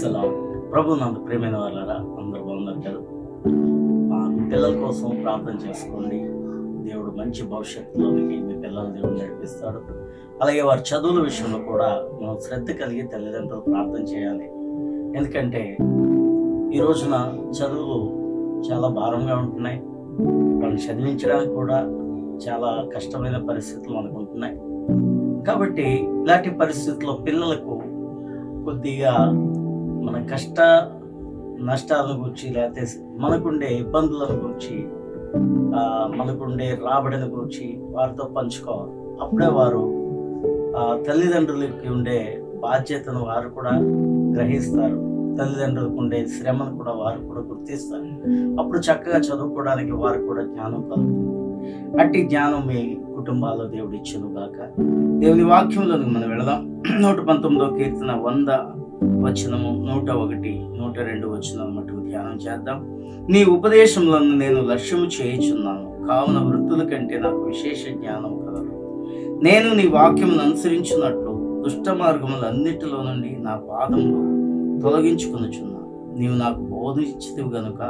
ప్రైసలా ప్రభు నాకు ప్రేమైన వాళ్ళరా అందరూ బాగున్నారు కదా? పిల్లల కోసం ప్రార్థన చేసుకోండి. దేవుడు మంచి భవిష్యత్తులోనికి మీ పిల్లల దేవుడు నడిపిస్తాడు. అలాగే వారి చదువుల విషయంలో కూడా మనం శ్రద్ధ కలిగి తల్లిదండ్రులు ప్రార్థన చేయాలి. ఎందుకంటే ఈ రోజున చదువులు చాలా భారంగా ఉంటున్నాయి. వాళ్ళని చదివించడానికి కూడా చాలా కష్టమైన పరిస్థితులు మనకు ఉంటున్నాయి. కాబట్టి ఇలాంటి పరిస్థితుల్లో పిల్లలకు కొద్దిగా మన కష్ట నష్టాలను గురించి లేకపోతే మనకుండే ఇబ్బందులను గురించి మనకుండే రాబడిని గురించి వారితో పంచుకోవాలి. అప్పుడే వారు తల్లిదండ్రులకి ఉండే బాధ్యతను వారు కూడా గ్రహిస్తారు. తల్లిదండ్రులకు ఉండే శ్రమను కూడా వారు కూడా గుర్తిస్తారు. అప్పుడు చక్కగా చదువుకోవడానికి వారు కూడా జ్ఞానం కలుగుతుంది. అట్టి జ్ఞానం మీ కుటుంబాల్లో దేవుడు ఇచ్చును గాక. దేవుని వాక్యంలో మనం వెళదాం. నూట పంతొమ్మిదో కీర్తన వంద వచనము నూట ఒకటి నూట రెండు వచనం మటుకు ధ్యానం చేద్దాం. నీ ఉపదేశములను నేను లక్ష్యము చేయుచున్నాను. కావున వృత్తుల కంటే నాకు విశేష జ్ఞానం కలదు. నేను నీ వాక్యమును అనుసరించినట్లు దుష్ట మార్గములన్నిటిలో నుండి నా పాదములు తొలగించుకొనుచున్నాను. నీవు నాకు బోధించితివి గనుక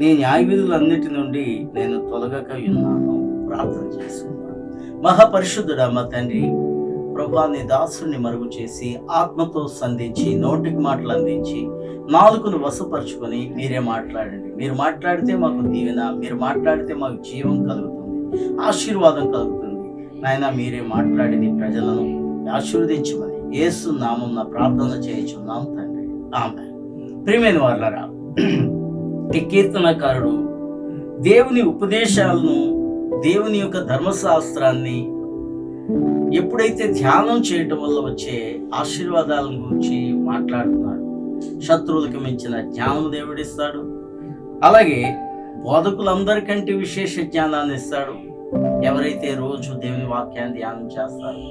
నీ న్యాయవిధులన్నిటి నుండి నేను తొలగక ఉన్నాను ప్రార్థన చేసుకున్నాను మహాపరిశుద్ధుడా మా తండ్రి ప్రభా నీ దాసుని మరుగు చేసి ఆత్మతో సంధించి నోటికి మాటలు అందించి నాలుగును వశపరుచుకొని మీరే మాట్లాడండి. మీరు మాట్లాడితే మాకు దీవెన మీరు మాట్లాడితే మాకు జీవం కలుగుతుంది ఆశీర్వాదం కలుగుతుంది. నాయన మీరే మాట్లాడి నీ ప్రజలను ఆశీర్వదించమని ఏసు నామం ప్రార్థన చేయించున్నాం తండ్రి. ఆమె ప్రియమైన వాళ్ళరా ఈ కీర్తనకారుడు దేవుని ఉపదేశాలను దేవుని యొక్క ధర్మశాస్త్రాన్ని ఎప్పుడైతే ధ్యానం చేయటం వల్ల వచ్చే ఆశీర్వాదాలను గురించి మాట్లాడుతున్నాడు శత్రువులకు మించిన జ్ఞానం దేవుడిస్తాడు అలాగే బోధకులందరికంటే విశేష జ్ఞానాన్ని ఇస్తాడు. ఎవరైతే రోజు దేవుని వాక్యాన్ని ధ్యానం చేస్తారు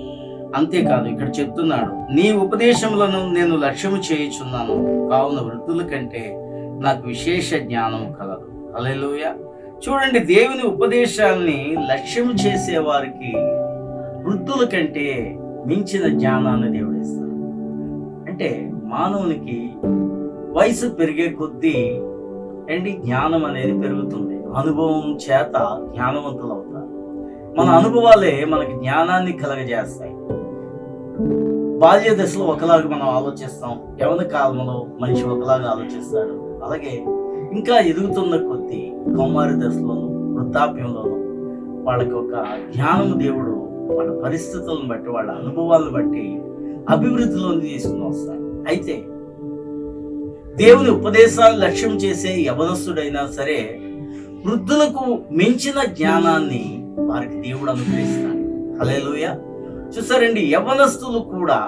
అంతేకాదు ఇక్కడ చెప్తున్నాడు నీ ఉపదేశములను నేను లక్ష్యము చేయుచున్నాను. కావున వృద్ధుల కంటే నాకు విశేష జ్ఞానం కలదు. అలెలుయ చూడండి దేవుని ఉపదేశాల్ని లక్ష్యం చేసే వారికి వృద్ధుల కంటే మించిన జ్ఞానాన్ని దేవుడు ఇస్తాడు. అంటే మానవునికి వయసు పెరిగే కొద్దీ ఏంటి జ్ఞానం అనేది పెరుగుతుంది. అనుభవం చేత జ్ఞానవంతులు అవుతారు. మన అనుభవాలే మనకి జ్ఞానాన్ని కలగజేస్తాయి. బాల్య దశలో ఒకలాగా మనం ఆలోచిస్తాం. యవన కాలంలో మనిషి ఒకలాగా ఆలోచిస్తాడు. అలాగే ఇంకా ఎదుగుతున్న కొద్దీ కౌమారి దశలోను వృద్ధాప్యంలోను వాళ్ళకి ఒక జ్ఞానం దేవుడు వాళ్ళ పరిస్థితులను బట్టి వాళ్ళ అనుభవాలను బట్టి అభివృద్ధిలోని తీసుకుని వస్తారు. అయితే దేవుని ఉపదేశాలు లక్ష్యం చేసే యవనస్తుడైనా సరే వృద్ధులకు మించిన జ్ఞానాన్ని వారికి దేవుడు అనుగ్రహిస్తాడు. అలేలుయ చూసారండి యవనస్తులు కూడా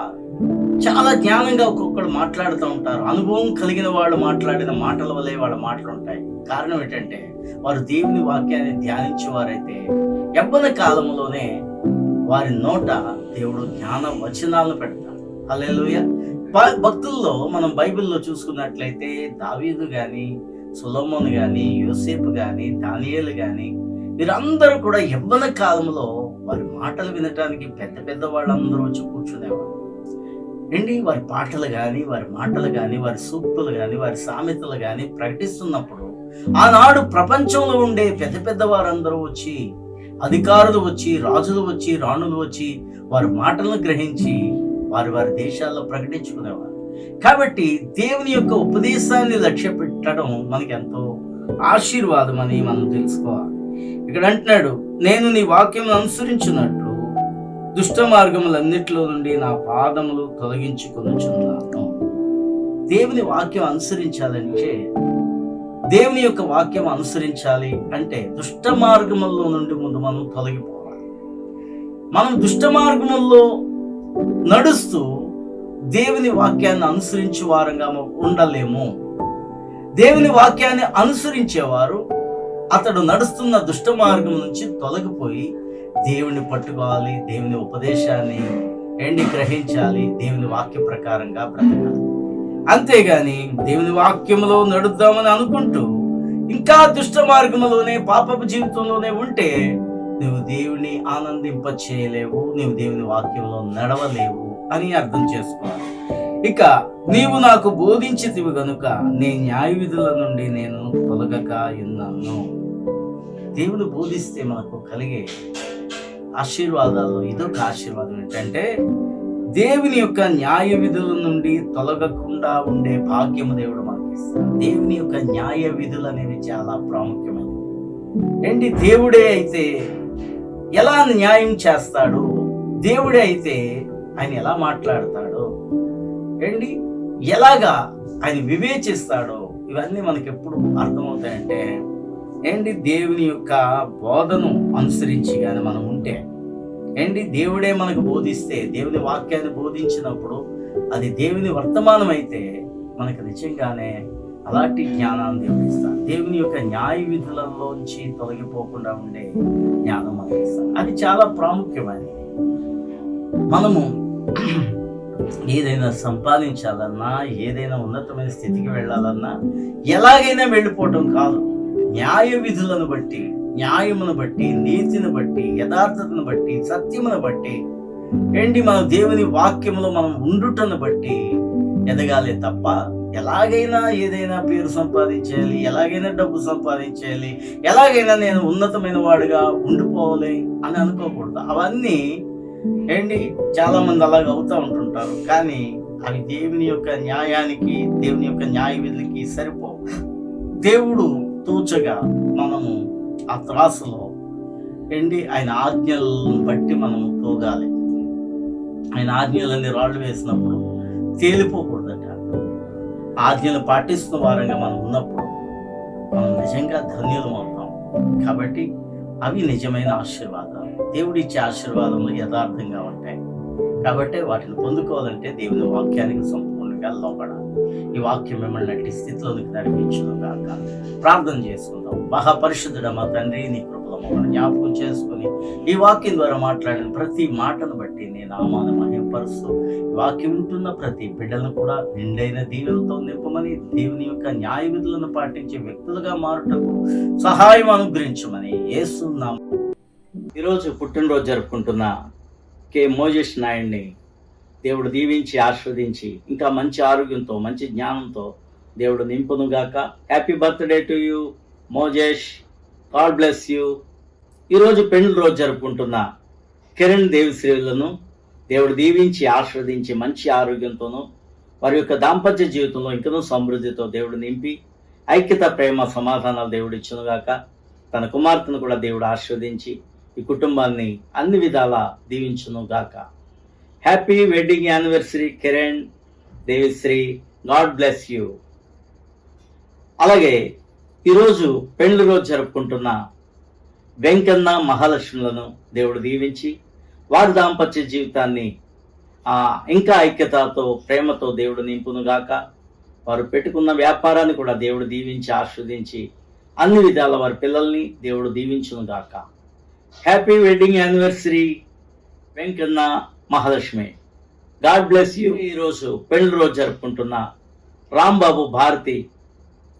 చాలా జ్ఞానంగా ఒక్కొక్కరు మాట్లాడుతూ ఉంటారు. అనుభవం కలిగిన వాళ్ళు మాట్లాడిన మాటల వల్లే వాళ్ళ మాటలు ఉంటాయి. కారణం ఏంటంటే వారు దేవుని వాక్యాన్ని ధ్యానించేవారైతే యవ్వన కాలంలోనే వారి నోట దేవుడు జ్ఞాన వచనాలను పెడతాడు. అలెలుయ భక్తుల్లో మనం బైబిల్లో చూసుకున్నట్లయితే దావీదు కానీ సులోమోన్ కానీ యోసేపు కానీ దానియేలు కానీ వీరందరూ కూడా యవ్వన కాలంలో వారి మాటలు వినటానికి పెద్ద పెద్ద వాళ్ళందరూ వచ్చి కూర్చునేవారు. ఏంటి? వారి పాటలు కానీ వారి మాటలు కానీ వారి సూక్తులు కానీ వారి సామెతలు కానీ ప్రకటిస్తున్నప్పుడు ఆనాడు ప్రపంచంలో ఉండే పెద్ద పెద్ద వారందరూ వచ్చి అధికారులు వచ్చి రాజులు వచ్చి రాణులు వచ్చి వారి మాటలను గ్రహించి వారి వారి దేశాల్లో ప్రకటించుకునేవారు. కాబట్టి దేవుని యొక్క ఉపదేశాన్ని లక్ష్య పెట్టడం మనకి ఎంతో ఆశీర్వాదం అని మనం తెలుసుకోవాలి. ఇక్కడ అంటున్నాడు నేను నీ వాక్యం అనుసరించినట్లు దుష్ట మార్గములన్నిటిలో నుండి నా పాదములు తొలగించుకొనుచున్నాను. దేవుని వాక్యం అనుసరించాలంటే దేవుని యొక్క వాక్యం అనుసరించాలి అంటే దుష్ట మార్గముల్లో నుండి ముందు మనం తొలగిపోవాలి. మనం దుష్ట మార్గముల్లో నడుస్తూ దేవుని వాక్యాన్ని అనుసరించే వారంగా ఉండలేము. దేవుని వాక్యాన్ని అనుసరించేవారు అతడు నడుస్తున్న దుష్ట మార్గం నుంచి తొలగిపోయి దేవుని పట్టుకోవాలి దేవుని ఉపదేశాన్ని ఎండి గ్రహించాలి దేవుని వాక్య ప్రకారంగా బ్రతకాలి. అంతేగాని దేవుని వాక్యములో నడుద్దామని అనుకుంటూ ఇంకా దుష్ట మార్గంలోనే పాపపు జీవితంలోనే ఉంటే నువ్వు దేవుని ఆనందింప చేయలేవు నువ్వు దేవుని వాక్యంలో నడవలేవు అని అర్థం చేసుకోవాలి. ఇక నీవు నాకు బోధించితివి గనుక నీ న్యాయ విధుల నుండి నేను తొలగక ఉన్నాను. దేవుడు బోధిస్తే మనకు కలిగే ఆశీర్వాదాలు ఇదొక ఆశీర్వాదం ఏంటంటే దేవుని యొక్క న్యాయ విధుల నుండి తొలగకుండా ఉండే భాగ్యము దేవుడు మనకి దేవుని యొక్క న్యాయ విధులు అనేవి చాలా ప్రాముఖ్యమైనవి. ఏంటి? దేవుడే అయితే ఎలా న్యాయం చేస్తాడు? దేవుడే అయితే ఆయన ఎలా మాట్లాడతాడో? ఏంటి? ఎలాగా ఆయన వివేచిస్తాడో ఇవన్నీ మనకి ఎప్పుడు అర్థమవుతాయంటే ఏంటి? దేవుని యొక్క బోధను అనుసరించి కానీ మనం ఉంటే ఏంటి? దేవుడే మనకు బోధిస్తే దేవుని వాక్యాన్ని బోధించినప్పుడు అది దేవుని వర్తమానం అయితే మనకు నిజంగానే అలాంటి జ్ఞానాన్ని దేవుడు ఇస్తాడు దేవుని యొక్క న్యాయ విధులలోంచి తొలగిపోకుండా ఉండే జ్ఞానం మనకి ఇస్తాడు. అది చాలా ప్రాముఖ్యమైనది. మనము ఏదైనా సంపాదించాలన్నా ఏదైనా ఉన్నతమైన స్థితికి వెళ్ళాలన్నా ఎలాగైనా వెళ్ళిపోవటం కాదు. న్యాయ విధులను బట్టి న్యాయమును బట్టి నీతిని బట్టి యథార్థతను బట్టి సత్యమును బట్టి ఏంటి మన దేవుని వాక్యములో మనం ఉండుటను బట్టి ఎదగాలి తప్ప ఎలాగైనా ఏదైనా పేరు సంపాదించేయాలి ఎలాగైనా డబ్బు సంపాదించేయాలి ఎలాగైనా నేను ఉన్నతమైన వాడుగా ఉండిపోవాలి అని అనుకోకూడదు. అవన్నీ ఏంటి చాలా మంది అలాగ అవుతూ ఉంటుంటారు. కానీ అవి దేవుని యొక్క న్యాయానికి దేవుని యొక్క న్యాయ విధులకి సరిపోవు. దేవుడు తూచగా ఆ త్రాసులో ఎండి ఆయన ఆజ్ఞలను బట్టి మనం తోగాలి ఆయన ఆజ్ఞలన్నీ రాళ్ళు వేసినప్పుడు తేలిపోకూడదట. ఆజ్ఞలు పాటిస్తున్న వారంగా మనం ఉన్నప్పుడు మనం నిజంగా ధన్యులం అవుతాం. కాబట్టి అవి నిజమైన ఆశీర్వాదాలు. దేవుడిచ్చే ఆశీర్వాదములు యథార్థంగా ఉంటాయి. కాబట్టి వాటిని పొందుకోవాలంటే దేవుని వాక్యానికి సంపూర్ణంగా ఈ వాక్యం మిమ్మల్ని అట్టి స్థితిలోనికి నడిపించడం కాక ప్రార్థన చేసుకుందాం. మహాపరిశుద్ధుడ మా తండ్రి నీ కృపలో మమ్మల్ని జ్ఞాపకం చేసుకుని ఈ వాక్యం ద్వారా మాట్లాడిన ప్రతి మాటను బట్టి నేను ఆమాన మహింపరుస్తూ ఈ వాక్యం ఉంటున్న ప్రతి బిడ్డలను కూడా నిండైన దీవులతో నింపమని దేవుని యొక్క న్యాయ విధులను పాటించే వ్యక్తులుగా మారుటకు సహాయం అనుగ్రహించమని ఏస్తున్నాం ఈరోజు పుట్టినరోజు జరుపుకుంటున్న కె. మోజేష్ నాయుడిని దేవుడు దీవించి ఆస్వాదించి ఇంకా మంచి ఆరోగ్యంతో మంచి జ్ఞానంతో దేవుడు నింపునుగాక happy birthday to you Mojesh God bless you ఈరోజు పెళ్ళి రోజు జరుపుకుంటున్న కిరణ్ దేవిశ్రీలను దేవుడు దీవించి ఆస్వాదించి మంచి ఆరోగ్యంతోనూ వారి యొక్క దాంపత్య జీవితంలో ఇంకనూ సమృద్ధితో దేవుడు నింపి ఐక్యత ప్రేమ సమాధానాలు దేవుడు ఇచ్చునుగాక తన కుమార్తెను కూడా దేవుడు ఆస్వాదించి ఈ కుటుంబాన్ని అన్ని విధాలా దీవించునుగాక happy wedding anniversary Kiran Devisri God bless you అలాగే ఈరోజు పెళ్ళి రోజు జరుపుకుంటున్న వెంకన్న మహాలక్ష్ములను దేవుడు దీవించి వారి దాంపత్య జీవితాన్ని ఆ, ఇంకా ఐక్యతతో ప్రేమతో దేవుడు నింపునుగాక వారు పెట్టుకున్న వ్యాపారాన్ని కూడా దేవుడు దీవించి ఆస్వాదించి అన్ని విధాల వారి పిల్లల్ని దేవుడు దీవించునుగాక happy wedding anniversary Venkanna Mahalakshmi. God bless you. ఈరోజు పెళ్ళి రోజు జరుపుకుంటున్న రాంబాబు భారతి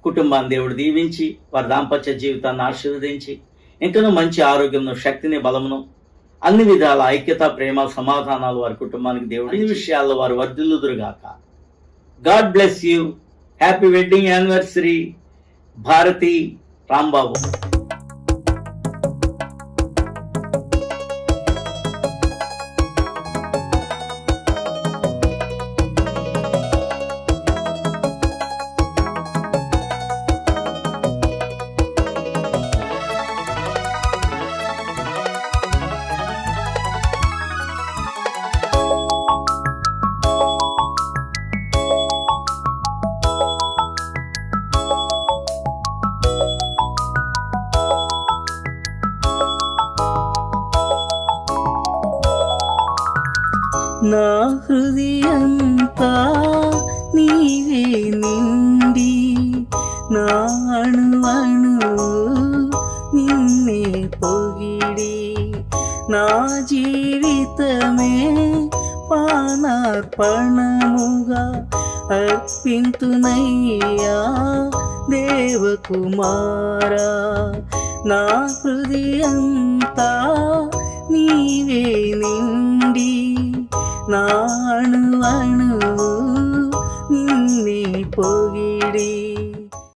కుటుంబాన్ని దేవుడు దీవించి వారి దాంపత్య జీవితాన్ని ఆశీర్వదించి ఇంకనూ మంచి ఆరోగ్యం శక్తిని బలమును అన్ని విధాల ఐక్యత ప్రేమ సమాధానాలు వారి కుటుంబానికి దేవుడు అన్ని విషయాల్లో వారు వర్ధిల్లుదురుగాక. God bless you. Happy wedding anniversary. Bharati Rambabu. నా హృదయంతా నీవే నిండి నాణువణు నిన్నే పొగిడి నా జీవితమే పానార్పణముగా అర్పింతునయ్యా దేవకుమారా నా హృదయంతా నీవే నిండి നാണു വണു പോ പോയി.